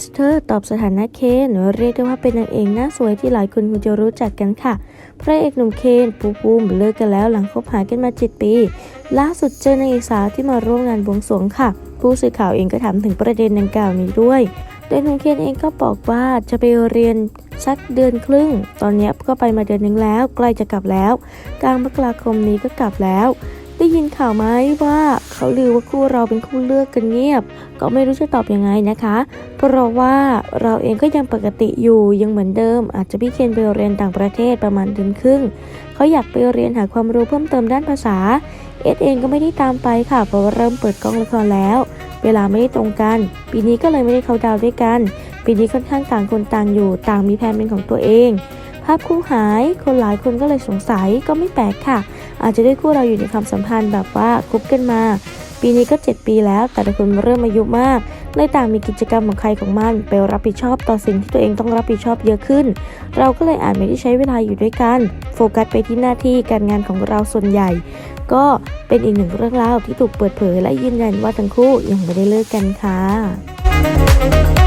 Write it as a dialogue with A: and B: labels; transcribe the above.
A: สเธอร์ ตอบสถานะเคนเรียกได้ว่าเป็นนางเอกหน้าสวยที่หลายคนคงจะรู้จักกันค่ะ พระเอกหนุ่มเคนปูปูมเลิกกันแล้วหลังคบหากันมา 7 ปี ล่าสุดเจอนางเอกสาวที่มาร่วมงานบวงสรวงค่ะ ผู้สื่อข่าวเองก็ถามถึงประเด็นดังกล่าวนี้ด้วย โดยหนุ่มเคนเองก็บอกว่าจะไปเรียนสักเดือนครึ่ง ตอนนี้ก็ไปมาเดือนหนึงแล้ว ใกล้จะกลับแล้ว กลางมกราคมนี้ก็กลับแล้ว ได้ยินข่าวไหมว่า เขาลือว่าคู่เราเป็นคู่เลือกกันเงียบ ก็ไม่รู้จะตอบยังไงนะคะ เพราะว่าเราเองก็ยังปกติอยู่ยังเหมือนเดิม อาจจะพี่เคนไปเรียนต่างประเทศประมาณเดือนครึ่งเขาอยากไปเรียนหาความรู้เพิ่มเติมด้านภาษา เอสเองก็ไม่ได้ตามไปค่ะ เพราะว่าเริ่มเปิดกล้องละครแล้ว เวลาไม่ได้ตรงกัน ปีนี้ก็เลยไม่ได้เขาดาวด้วยกัน ปีนี้ค่อนข้างต่างคนต่างอยู่ ต่างมีแผนเป็นของตัวเอง ภาพคู่หาย คนหลายคนก็เลยสงสัยก็ไม่แปลกค่ะ อาจจะด้วยคู่เราอยู่ในความสัมพันธ์แบบว่าคบกันมา ปีนี้ก็ 7 ปีแล้ว แต่ละคนเริ่มอายุมากเลยต่างมีกิจกรรมของใครของมันไปรับผิดชอบต่อสิ่งที่ตัวเองต้องรับผิดชอบเยอะขึ้น เราก็เลยอาจไม่ได้ใช้เวลาอยู่ด้วยกัน โฟกัสไปที่หน้าที่การงานของเราส่วนใหญ่ ก็เป็นอีกหนึ่งเรื่องราวที่ถูกเปิดเผยและยืนยันว่าทั้งคู่ยังไม่ได้เลิกกันค่ะ